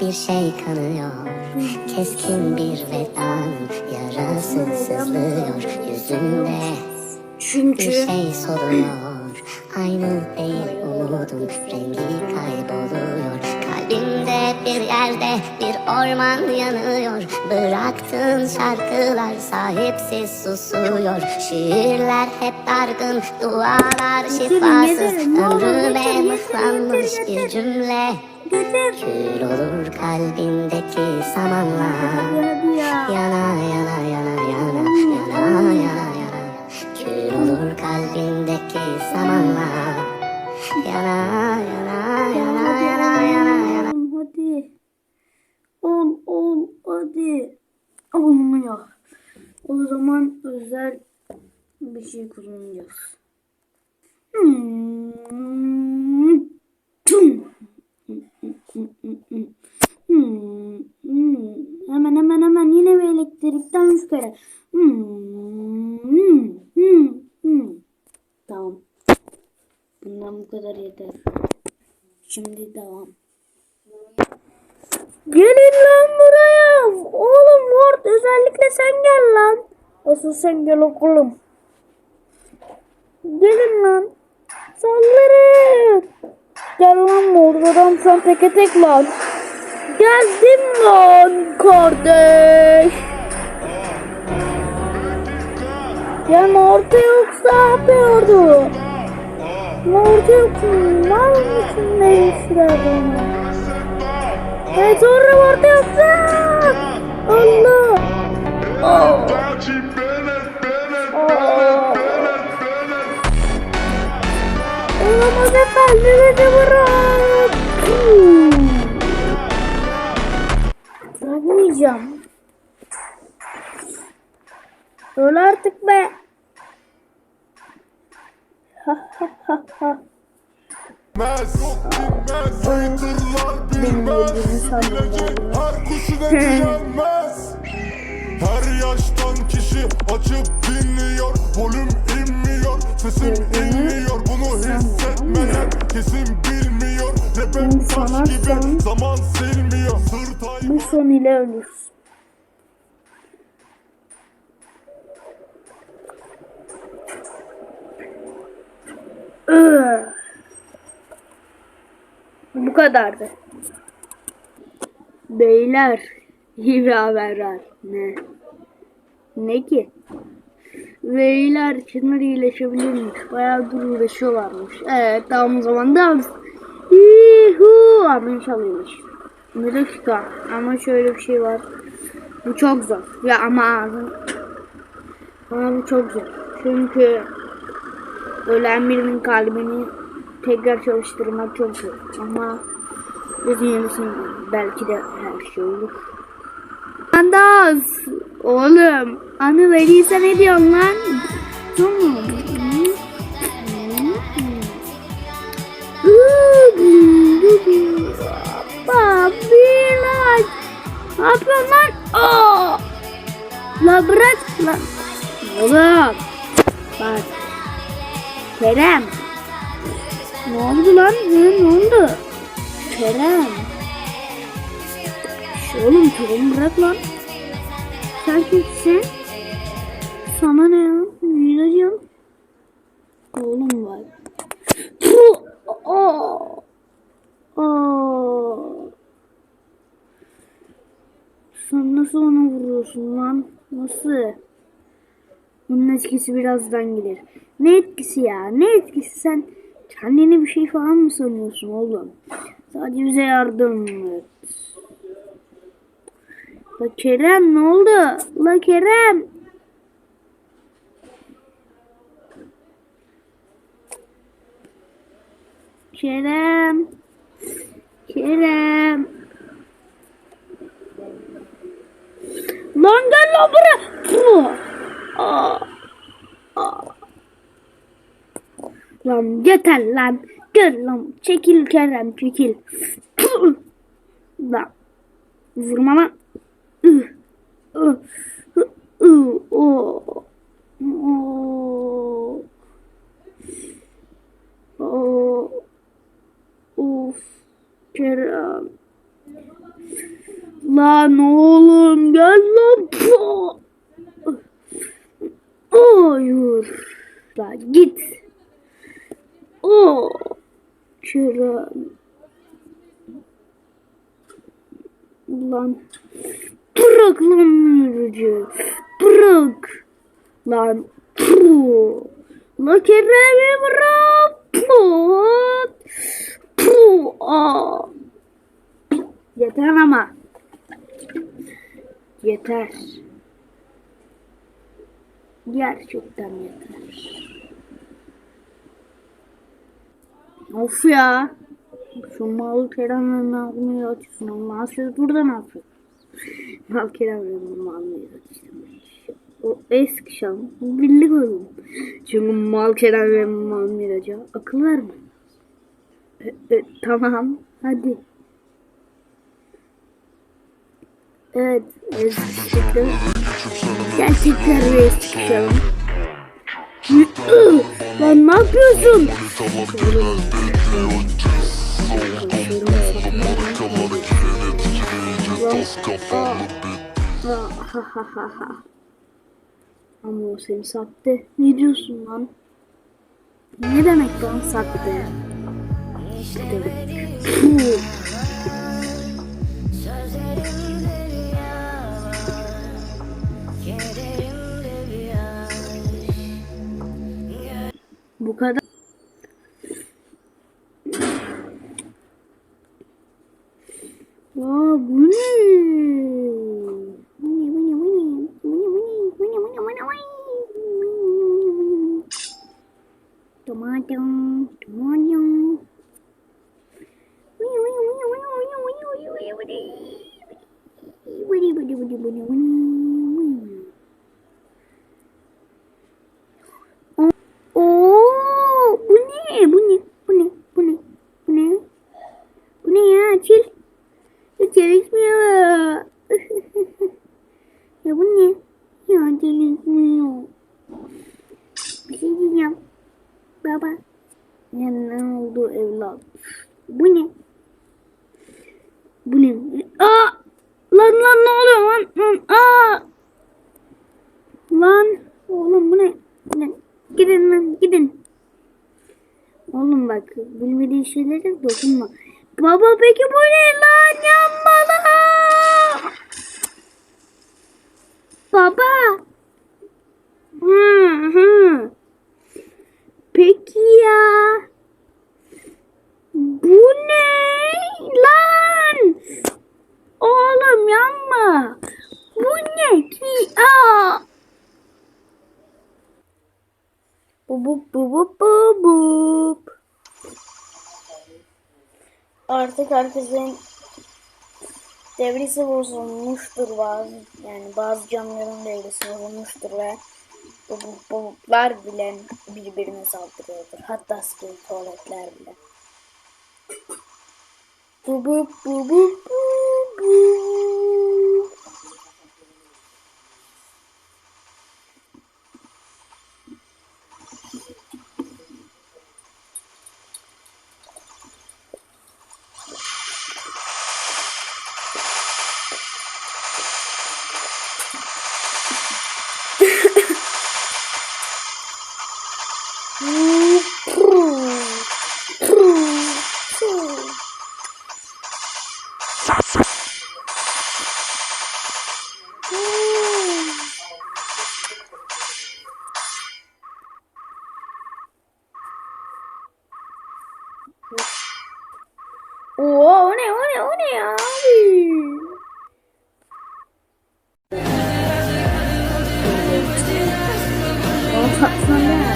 bir şey kanıyor Keskin bir vedanın yarası sızlıyor yüzünde Bir Çünkü şey soluyor Aynı değil umudun rengi kayboluyor. Kalbimde bir yerde bir orman yanıyor Bıraktığın şarkılar sahipsiz susuyor. Şiirler hep dargın, dualar şifasız. Ömrüme mıhlanmış bir cümle getir. Kül olur kalbindeki samanla yana yana yana Hmm. Hmm. Hemen hemen hemen yine bir elektrikten kere. Hmm. Hmm. Hmm. Hmm. Tamam. Bundan bu kadar yeter. Şimdi devam. Gelin lan buraya. Oğlum Ward özellikle sen gel lan. Asıl sen gel okulum. Gelin lan. Saldırın. Gel lan Ward adam sen teke tek lan. Geldim lan kardeş. Ya orta yoksa abi ordu. Orta yok. Mal mısın ne işler bana? Ve sonra orada yoksa. Allah. Oh. Efendim beni bırak. Bırakmayacağım. Öl artık be. Ha ha ha ha. Bilmez, bilmez, Haterlar Bilecek her kuşu da güvenmez Her yaştan kişi açıp dinliyor Volüm sesim inmiyor Bunu hissetmeyen kesin bilmiyor Rap'e İnsan taş gibi zaman silmiyor Sırt Bu son ile ölürüz. Iı. Bu kadardı. Beyler, iyi bir haber var. Ne? Ne ki? Beyler Çınar iyileşebilirmiş. Bayağıdır uğraşıyorlarmış. Evet tamam o zaman dans. Yuhu ama inşallah iyileşir. Bir dakika ama şöyle bir şey var. Bu çok zor. Ya ama ağzın. Ama bu çok zor. Çünkü ölen birinin kalbini tekrar çalıştırmak çok zor. Ama biz yenisini belki de her şey olur. Andaz. Oğlum. Anı verirse ne diyorsun lan? Tamam. Babiler. Ne yapıyorsun lan? Aa! La bırak lan. Oğlum. Bak. Kerem. Ne oldu lan? Ne, ne oldu? Kerem. Şş, Oğlum Kerem bırak lan. Sen kimsin? Sana ne ya? Yiyeceğim. Oğlum var. Aa! Aa! Sen nasıl ona vuruyorsun lan? Nasıl? Bunun etkisi birazdan gelir. Ne etkisi ya? Ne etkisi? Sen kendine bir şey falan mı sanıyorsun oğlum? Sadece bize yardım et. La Kerem ne oldu? La Kerem. Kerem. Kerem. Lan gel lan buraya. Aa. Aa. Lan yeter lan. Gel lan. Çekil Kerem çekil. Lan. Vurma lan. Ih. Ih. Oo. Oo. Oo. Of. Kerem. Lan oğlum gel lan. Puh. Hayır. Lan git. Oo. Şuraya. Lan. Bırak lan yürücü. Bırak. Lan. Puh. La Kerem'i bırak. Puh. Puh. Yeter ama. Yeter. Gerçekten yeter. Of ya. Şu mal Kerem'in almayı açıyorsun ama siz burada ne yapıyorsunuz? Mal Kerem'in almayı açıyorsun. O eski şan. Birlik olun. Çünkü mal Kerem'in mal miracı. Akıl verme. E, e, tamam. Hadi. Evet. Gerçekten bir eskiştim. Lan ne yapıyorsun? Ama o seni sattı. Ne diyorsun lan? Ne demek lan sattı? Puh. bu kadar. Aa, bu ne? Tomato, tomato. Bak bilmediğin şeylere dokunma. Baba peki bu ne lan yanmalı? Baba. Hı hı. Peki ya. Bu ne lan? Oğlum yanma. Bu ne ki? Aa. Bu bu bu bu bu bu. Artık herkesin devresi bozulmuştur bazı yani bazı canlıların devresi bozulmuştur ve bu bu bubuklar bile birbirine saldırıyordur. Hatta skin tuvaletler bile. Bu bu bu bu bu bu. Oha o ne o ne o ne ya abi. Olsak sana.